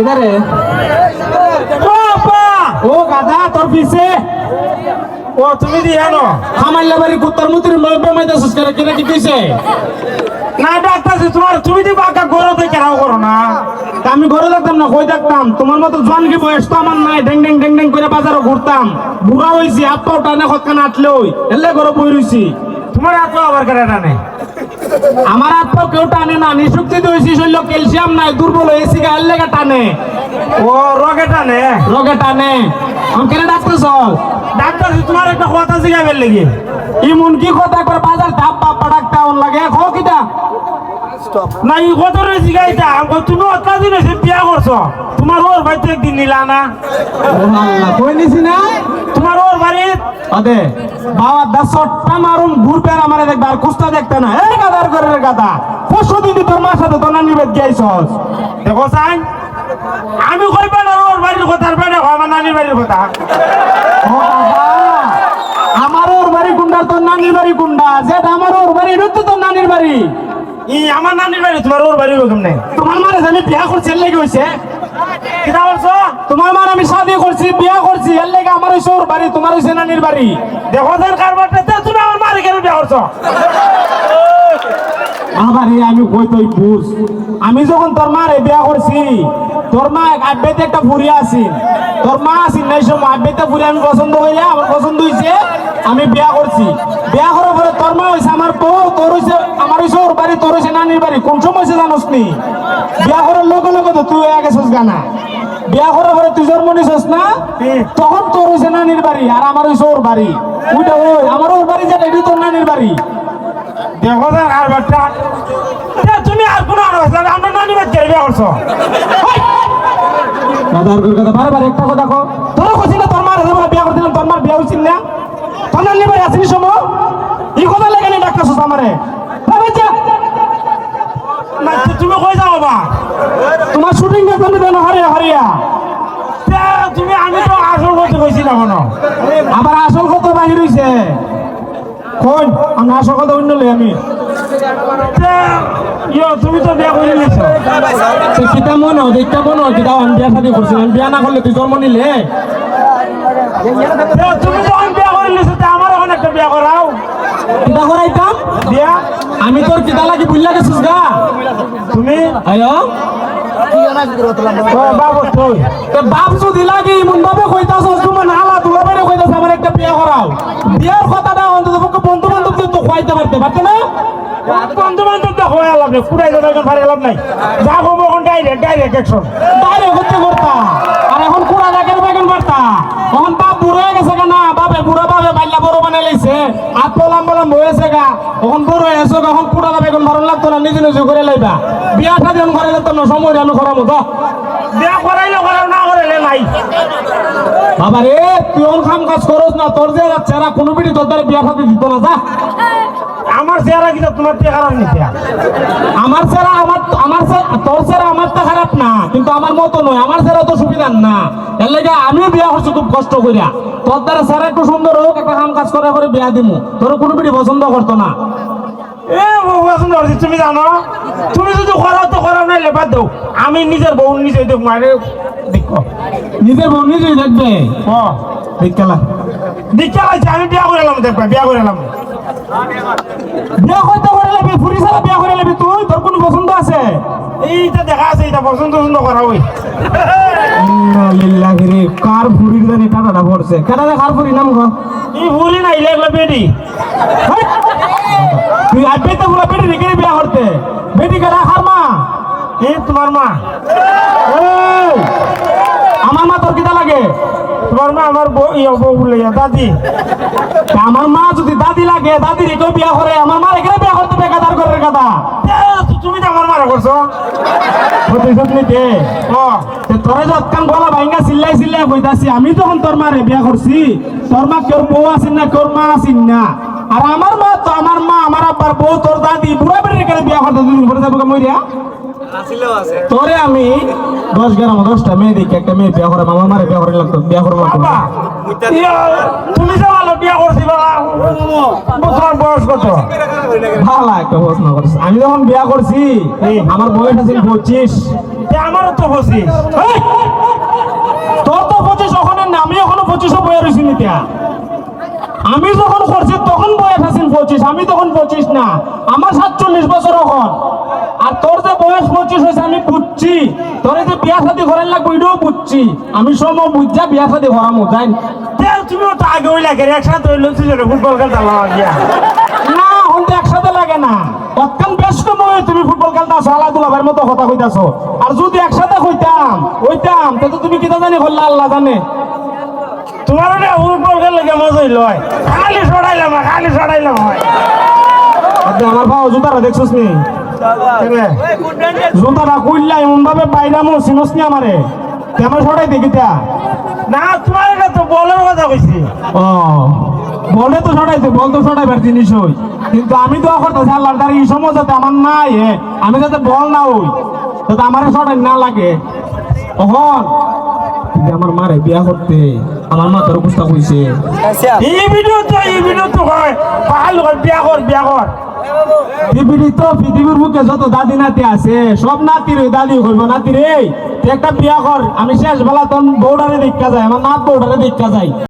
কিদারে? ও গাদা তোর পিছে। ও তুমি দিয়ে আনো খামাইলে বাড়ি কুত্তার মুতির লবে মাইদা সুস্কারে কিনা? কি কইছে? না ডাক্তার তোমার তুমি দি বাঁকা গরতে কেরাও করো না। আমি ঘরে থাকতাম না কই থাকতাম তোমার মতো জোয়ান কি বয়স তো আমার নাই। ডেং ডেং ডেং ডেং করে বাজারে ঘুরতাম। বুড়া হইছি হাত পাও টানে খতখানে আটলে ওই। এলে ঘরে বই রইছি তোমার হাত আবার কেটে টানে? আমার হাত পাও কেউ টানে না নিশুক্তি হইছি শৈল ক্যালসিয়াম নাই দুর্বল হয়েছি গা এলে টানে। ও রগে টানে? রোগে টানে। আমি কেন ডাক্তার চল? ডাক্তার তোমার একটা কথা জিগাবেন লেগে। ইমন কি কথা? একবার বাজার ধাপ বাপ পাড়াকটা অন লাগে। খো কিটা না ই কত রে জিগাইতা। আমগো তুমি অতলা দিন এসে বিয়া করছ। তোমার ওর বাড়িতে একদিন নিলা না। আল্লাহ কই নিছি না? তোমার ওর বাড়ি? আদে বাবা দা সট্টা মারুম ঘুরবে আমারে দেখবে আর কুস্তা দেখতে না। এই গাদার করে গাদা পরশু দিন তোর মার সাথে তোর নানি বেদ গেছস দেখো সাইন আমি কইবা না ওর বাড়ির কথা আর বেড়ে আমার নানির বাড়ির কথা। ও বাবা আমার ওর বাড়ি গুন্ডা তোর নানির বাড়ি গুন্ডা যেটা আমার ওর বাড়ি এটা তো তোর নানির বাড়ি। ই আমার নানির বাড়ি তোমার ওর বাড়ি রকম নেই তোমার মারে আমি বিয়া করছি লেগে হইছে। কিনা বলছো তোমার মার আমি শাদি করছি, বিয়া করছি, এর লেগে আমার ওই বাড়ি, তোমার ওই সেনানির বাড়ি। দেখো কারবারটা তুমি আমার মারি কেন বিয়া করছ? আবার আমি কই তুই বুঝ। আমি যখন তোর মারে বিয়া করছি, তোর মা আব্বাইতে একটা ফুরিয়া আছিল তোর মা আছিল নাই সময় আব্বাইতে ফুরি আমি পছন্দ হইলে আমার পছন্দ হইছে, আমি বিয়া করছি। বিয়া করার পরে তোর মা হইছে আমার বউ, তোর হইছে, আমার হইছে ওর বাড়ি, তোর হইছে নানির বাড়ি। কোন সময় হইছে জানোস নি? বিয়া করার লগে লগে তো তুই হয়ে গেছিস গানা। বিয়া করার পরে তুই জন্ম নিছিস না? তখন তোর হইছে নানির বাড়ি, আর আমার হইছে ওর বাড়ি। ওইটা ওই আমার ওর বাড়ি যেটা এটা তোর নানির বাড়ি। দেখো সাইন কারবারটা এ, তুমি আর কোনো আর হইছে না, আমার নানি বাড়ি বিয়া করছ। দাদার কথা বারবার একটা কথা কো। তোর কইছি না তোর মার হাতে বিয়া করছিলাম তোর মার বিয়া হইছিল না। তোর নানি বাড়ি আসিনি সময়। এই কথা লেগে নি ডাক্তার সুস আমারে। যা না তুমি কই যাও বা তোমার শুটিং দেখতে দেন হারিয়া হারিয়া। তে, তুমি আমি তো আসল কথা কইছি না কোনো। আবার আসল কথা বাহির হইছে। কোন আমি আসল কথা অন্য লই আমি। তে, তুমি তো বিয়া করে নিছো কিতা মনে হয় মনে হয় আমি বিয়া শাদি বিয়া না করলে তুই জন্ম নিলে? তে, তুমি যখন বিয়া করে নিছো তে আমার এখন একটা বিয়া করাও। কিতা করাইতাম? বিয়া? আমি তোর কিতা লাগি বুঝলা গেছিস গা? তুমি? আয়ো। বাপ যদি লাগে ইমন ভাবে কইতাছ তুমি নালা দুলা বাইরে কইতাছ বিয়া করাও। বিয়ার কথাটা অন্তত পক্ষে বন্ধু বান্ধব তো কইতে পারতে পারতে না? বন্ধু বান্ধব তো লাভ নেই কুড়াই যাবে এখন লাভ নাই। যা হব এখন ডাইরেক্ট ডাইরেক্ট একশন আর এখন কুড়া দেখেন বেগন পারতা এখন বাপ বুড়ো হয়ে না, বাপে বুড়ো, বাপে বাইলা বড় বানাই লাইছে। হাত পলাম বলাম হয়েছে গা। এখন বড় হয়েছে এখন কুড়া বেগুন ভালো লাগতো না, নিজে নিজে করে লাইবা। বিয়া এখন করে যেতাম না সময় আমি করাবো তো বিয়া করাইলে করাও না করাইলে নাই। বাবা রে তুই কাম কাজ করস না তোর যে চেহারা কোনো বিটি তোর দ্বারা বিয়া দিত না যা। আমার চেহারা কিন্তু তোমার চেয়ে খারাপ আমার ছাড়া আমার আমার তোর ছাড়া আমার তো খারাপ না কিন্তু আমার মতো নয় আমার ছাড়া তো সুবিধা না। এর লাগে আমিও বিয়া করছি খুব কষ্ট করিয়া তোর দ্বারা ছাড়া একটু সুন্দর হোক একটা কাম কাজ করে করে বিয়া দিমু। তোর কোনো বিটি পছন্দ করতো না। এ বউ পছন্দ করছি তুমি জানো? তুমি যদি করাও তো করাও নাই লেবার দেও আমি নিজের বউ নিজে দেখ মারে দেখো। নিজের বউ নিজেই দেখবে? ও দেখলা লাগছে আমি বিয়া করে এলাম দেখবা বিয়া করে এলাম বিয়া করতে করে লাগবি ফুরি ছাড়া বিয়া করে লাগবি তুই তোর কোনো পছন্দ আছে? এইটা দেখা আছে এটা পছন্দ পছন্দ করা ওই কার ফুরির জানি টাটাটা পড়ছে কেটারে কার ফুরি নাম গো এই ভুলি না ইলে বেডি হেই! তুই আইবে তো পুরো বেটি রেখে বিয়া করতে বেটি কেটা খার মা। এই তোমার মা! আমার মা তোর কিটা লাগে? তোমার মা আমার বউ ইয়ে দাদি। আমার মা যদি দাদি লাগে দাদি রেখে বিয়া করে আমার মা রেখে বিয়া করতে বেকাদার করে কথা। এ, তুমি তো আমার মারা করছ। প্রতিশোধ নিতে ও তোরে যৎকান বলা ভাইঙ্গা চিল্লাই চিল্লাই কইতাছি আমি যখন তোর মারে বিয়া করছি। তোর মা কেউ বউ আসিন না কেউ মা আসিন না। আর আমার মা তো আমার মা আমার আব্বার বউ তোর দাদি বুড়া বেড়ে রেখে বিয়া করতে দুদিন পরে যাব মরিয়া তোরে আমি দশ গ্রাম দশটা মেয়ে দেখি একটা মেয়ে বিয়া করে মামা মারে বিয়া করে লাগতো বিয়া করব বাবা ইয়ে, তুমি যে ভালো বিয়া করছি তোমার বয়স কত? ভালো একটা প্রশ্ন করছে। আমি যখন বিয়া করছি আমার বয়স আছে পঁচিশ। তে আমারও তো পঁচিশ! তোর তো পঁচিশ ওখানে না আমি এখনও পঁচিশও বয়ে রয়েছি নিত্যা আমি যখন করছি তখন বয়স আছেন পঁচিশ আমি তখন পঁচিশ না। আমার সাতচল্লিশ বছর এখন। আর তোর যে বয়স পঁচিশ হয়েছে আমি বুঝছি। তোর যে বিয়া শাদি করার লাগবে এটাও বুঝছি। আমি সময় বুঝছা বিয়া শাদি করামো যাই তুমিও তো আগে ওই লাগে একসাথে দুজনে ফুটবল খেলতে লাগিয়া না এখন তো একসাথে লাগে না। অত্যন্ত ব্যস্ত নয় তুমি ফুটবল খেলতে আসো আলাদা দুলাভাইয়ের মতো কথা কইতাছো। আর যদি একসাথে কইতাম কইতাম তাহলে তুমি কিতা জানি করলে আল্লাহ জানে। তোমার না ফুটবল খেললে কেমন হইল খালি সরাইলাম খালি সরাইলাম হয়। দে, আমার ভাও জুতারা দেখছিস নি? কেনে? জুতারা কইলা এমন ভাবে বাইরামো চিনস নি আমারে? আমার সরাই দেখি তা না তোমার এটা তো বলের কথা কইছি। ও বলে তো সরাইতে বল তো সরাইবার জিনিস হই। কিন্তু আমি তো করতেছি আল্লাহর দ্বারা এই সময় যাতে আমার নাই এ, আমি যাতে বল না হই যাতে আমার সরাই না লাগে। তখন আমার মারে বিয়া করতে আমার মা তোর অবস্থা কইছে। এই ভিডিও তো এই ভিডিও তো হয় ভালো কর বিয়া কর বিয়া কর। পৃথিবীর তো পৃথিবীর বুকে যত দাদি নাতি আছে সব নাতির দাদি হইব নাতি রে একটা বিয়া কর আমি শেষ বেলা তোর বৌডারে দেখা যায় আমার নাত বৌডারে দেখা যায়।